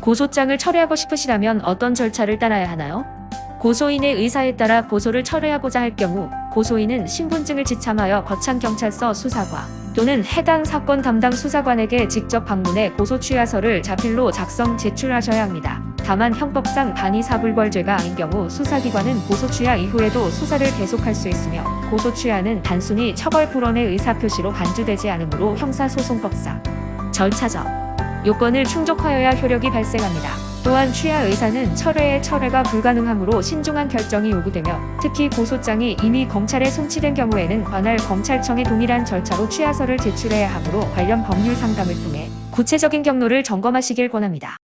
고소장을 철회하고 싶으시다면 어떤 절차를 따라야 하나요? 고소인의 의사에 따라 고소를 철회하고자 할 경우 고소인은 신분증을 지참하여 거창경찰서 수사과 또는 해당 사건 담당 수사관에게 직접 방문해 고소 취하서를 자필로 작성 제출하셔야 합니다. 다만 형법상 반의사불벌죄가 아닌 경우 수사기관은 고소 취하 이후에도 수사를 계속할 수 있으며 고소 취하는 단순히 처벌 불원의 의사표시로 간주되지 않으므로 형사소송법상 절차적 요건을 충족하여야 효력이 발생합니다. 또한 취하 의사는 철회의 철회가 불가능하므로 신중한 결정이 요구되며 특히 고소장이 이미 검찰에 송치된 경우에는 관할 검찰청에 동일한 절차로 취하서를 제출해야 하므로 관련 법률 상담을 통해 구체적인 경로를 점검하시길 권합니다.